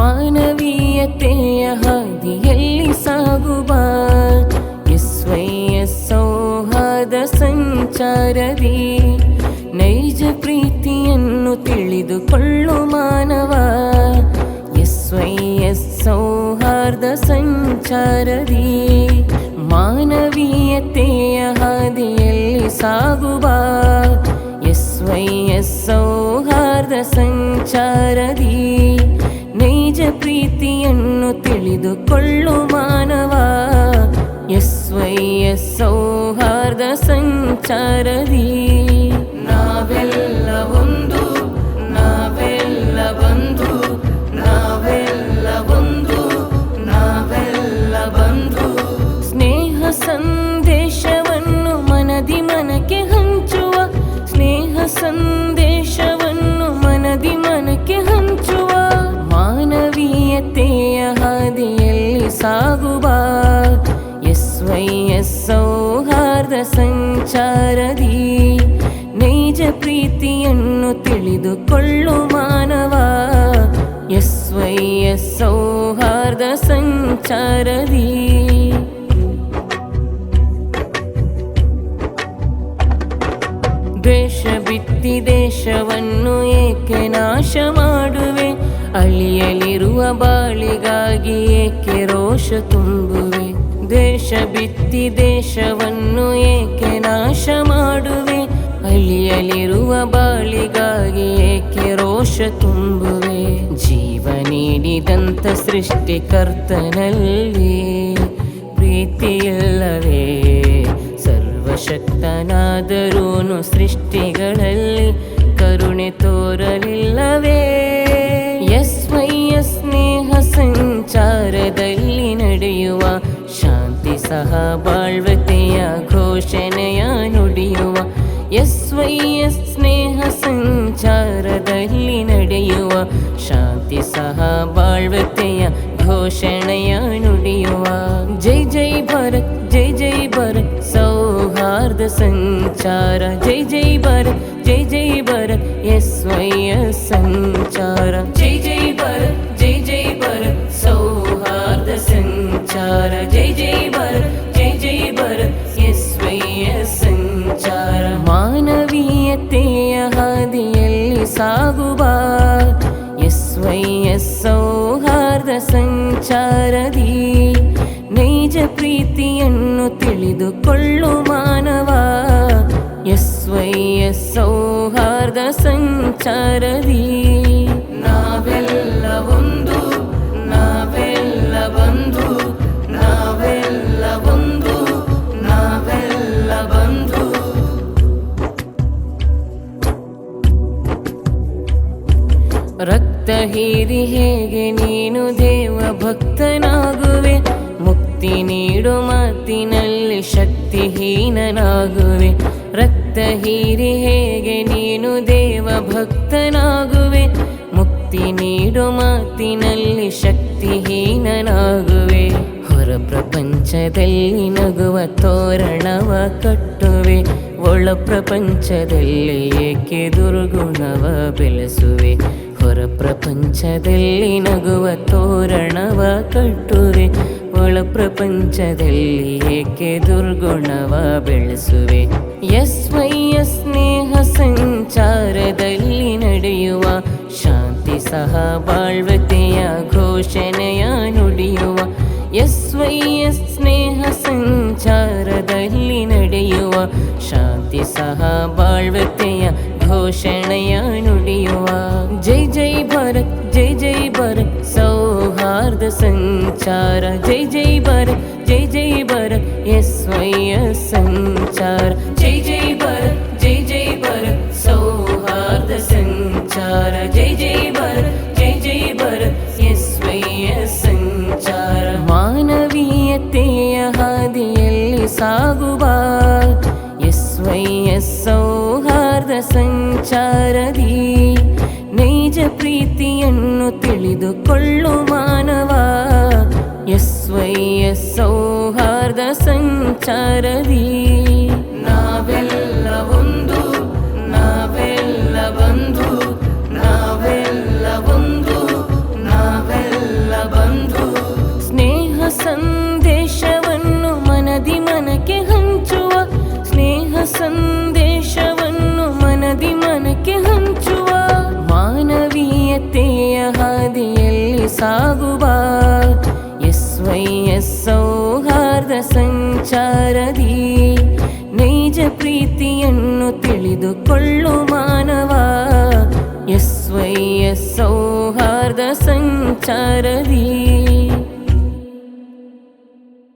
ಮಾನವೀಯತೆಯ ಹಾದಿಯಲ್ಲಿ ಸಾಗುವ ಎಸ್ವೈಎಸ್ ಸೌಹಾರ್ದ ಸಂಚಾರದಿ ನೈಜ ಪ್ರೀತಿಯನ್ನು ತಿಳಿದುಕೊಳ್ಳು ಮಾನವ. ಎಸ್ವೈಎಸ್ ಸೌಹಾರ್ದ ಸಂಚಾರದಿ ಮಾನವೀಯತೆಯ ಹಾದಿಯಲ್ಲಿ ಸಾಗುವ ಎಸ್ವೈಎಸ್ ಸೌಹಾರ್ದ ಸಂಚಾರದಿ ಪ್ರೀತಿಯನ್ನು ತಿಳಿದುಕೊಳ್ಳು ಮಾನವ ಎಸ್ವೈಎಸ್ ಸೌಹಾರ್ದ ಸಂಚಾರದಿ ನಾವೆಲ್ಲ ಒಂದು ಹಾದಿಯಲ್ಲಿ ಏಕೆ ರೋಷ ತುಂಬುವೆ? ದೇಶ ಬಿತ್ತಿ ದೇಶವನ್ನು ಏಕೆ ನಾಶ ಮಾಡುವೆ? ಅಳಿಯಲಿರುವ ಬಾಳಿಗಾಗಿ ಏಕೆ ರೋಷ ತುಂಬುವೆ? ಜೀವ ನೀಡಿದಂಥ ಸೃಷ್ಟಿಕರ್ತನಲ್ಲಿ ಪ್ರೀತಿಯಿಲ್ಲವೇ? ಸರ್ವಶಕ್ತನಾದರೂನು ಸೃಷ್ಟಿಗಳಲ್ಲಿ ಕರುಣೆ ತೋರಲಿಲ್ಲವೇ ಸಂಚಾರದಲ್ಲಿ ನಡೆಯುವ ಶಾಂತಿ ಸಹ ಬಾಳ್ವತೆಯ ಘೋಷಣೆಯ ನುಡಿಯುವ ಎಸ್ ಎಸ್ ಸ್ನೇಹ ಸಂಚಾರದಲ್ಲಿ ನಡೆಯುವ ಶಾಂತಿ ಸಹ ಬಾಳ್ವತೆಯ ಘೋಷಣೆಯ ನುಡಿಯುವ ಜೈ ಜೈ ಭಾರತ್, ಜೈ ಜೈ ಭಾರತ್, ಸೌಹಾರ್ದ ಸಂಚಾರ, ಜೈ ಜೈ ಭಾರತ್, ಜೈ ಜೈ ಭಾರತ್ ಎಸ್ ಸಂ ಸೌಹಾರ್ದ ಸಂಚಾರದಿ ನೈಜ ಪ್ರೀತಿಯನ್ನು ತಿಳಿದುಕೊಳ್ಳು ಮಾನವ. ಯಸ್ವೈ ಸೌಹಾರ್ದ ಸಂಚಾರದಿ. ನಾವೆಲ್ಲ ಒಂದು ನಾವೆಲ್ಲ ಬಂಧು. ಹೀರಿ ಹೇಗೆ ನೀನು ದೇವ ಭಕ್ತನಾಗುವೆ? ಮುಕ್ತಿ ನೀಡು ಮಾತಿನಲ್ಲಿ ಶಕ್ತಿಹೀನನಾಗುವೆ. ರಕ್ತ ಹೀರಿ ಹೇಗೆ ನೀನು ದೇವ ಭಕ್ತನಾಗುವೆ? ಮುಕ್ತಿ ನೀಡು ಮಾತಿನಲ್ಲಿ ಶಕ್ತಿಹೀನನಾಗುವೆ. ಹೊರ ಪ್ರಪಂಚದಲ್ಲಿ ನಗುವ ತೋರಣವ ಕಟ್ಟುವೆ. ಒಳ ಪ್ರಪಂಚದಲ್ಲಿ ಏಕೆ ದುರ್ಗುಣವ ಬೆಳೆಸುವೆ? ಹೊರ ಪ್ರಪಂಚದಲ್ಲಿ ನಗುವ ತೋರಣವ ಕಟ್ಟುವೆ, ಒಳ ಪ್ರಪಂಚದಲ್ಲಿ ಏಕೆ ದುರ್ಗುಣವ ಬೆಳೆಸುವೆ. ಎಸ್ ಎಸ್ ಸ್ನೇಹ ಸಂಚಾರದಲ್ಲಿ ನಡೆಯುವ ಶಾಂತಿ ಸಹ ಬಾಳ್ವತೆಯ ಘೋಷಣೆಯ ನುಡಿಯುವ. ಎಸ್ ಎಸ್ ಸ್ನೇಹ ಸಂಚಾರದಲ್ಲಿ ನಡೆಯುವ ಶಾಂತಿ ಸಹ ಬಾಳ್ವತೆಯ ಘೋಷಣೆಯ ಸಂಚಾರ ಜೈ ಜೈ ಭಾರತ್ ಜೈ ಜೈ ಭಾರತ್ ಎಸ್ ಎಸ್ ಸಂಚಾರ ಜೈ ಜೈ ಭಾರತ್ ಜೈ ಜೈ ಭಾರತ್ ಸೌಹಾರ್ದ ಸಂಚಾರ ಜೈ ಜೈ ಭಾರತ್ ಜೈ ಜೈ ಭಾರತ್ ಎಸ್ ಎಸ್ ಸಂಚಾರ ಮಾನವೀಯತೆಯ ಹಾದಿಯಲ್ಲಿ ಸಾಗುವ ಎಸ್ ಎಸ್ ಸೌಹಾರ್ದ ಸಂಚಾರದಿ ನೈಜ ಪ್ರೀತಿಯನ್ನು ತಿಳಿದುಕೊಳ್ಳು ಮಾನವ ಸ್ವಯ ಸೌಹಾರ್ದ ಸಂಚಾರದಿ. ನಾವೆಲ್ಲ ಒಂದು ನಾವೆಲ್ಲ ಬಂದು ನಾವೆಲ್ಲ ಒಂದು ನಾವೆಲ್ಲ ಬಂದು. ಸ್ನೇಹ ಸಂದೇಶವನ್ನು ಮನದಿ ಮನಕ್ಕೆ ಹಂಚುವ ಸ್ನೇಹ ಸಂದೇಶವನ್ನು ಮನದಿ ಮನಕ್ಕೆ ಹಂಚುವ. ಮಾನವೀಯತೆಯ ಹಾದಿಯಲ್ಲಿ ಸಾಗುವ. ಎಸ್ ವೈ ಸೌಹಾರ್ದ ಸಂಚಾರದಿ ನೈಜ ಪ್ರೀತಿಯನ್ನು ತಿಳಿದುಕೊಳ್ಳು ಮಾನವ. ಎಸ್ವಯ್ಯ ಸೌಹಾರ್ದ ಸಂಚಾರದಿ.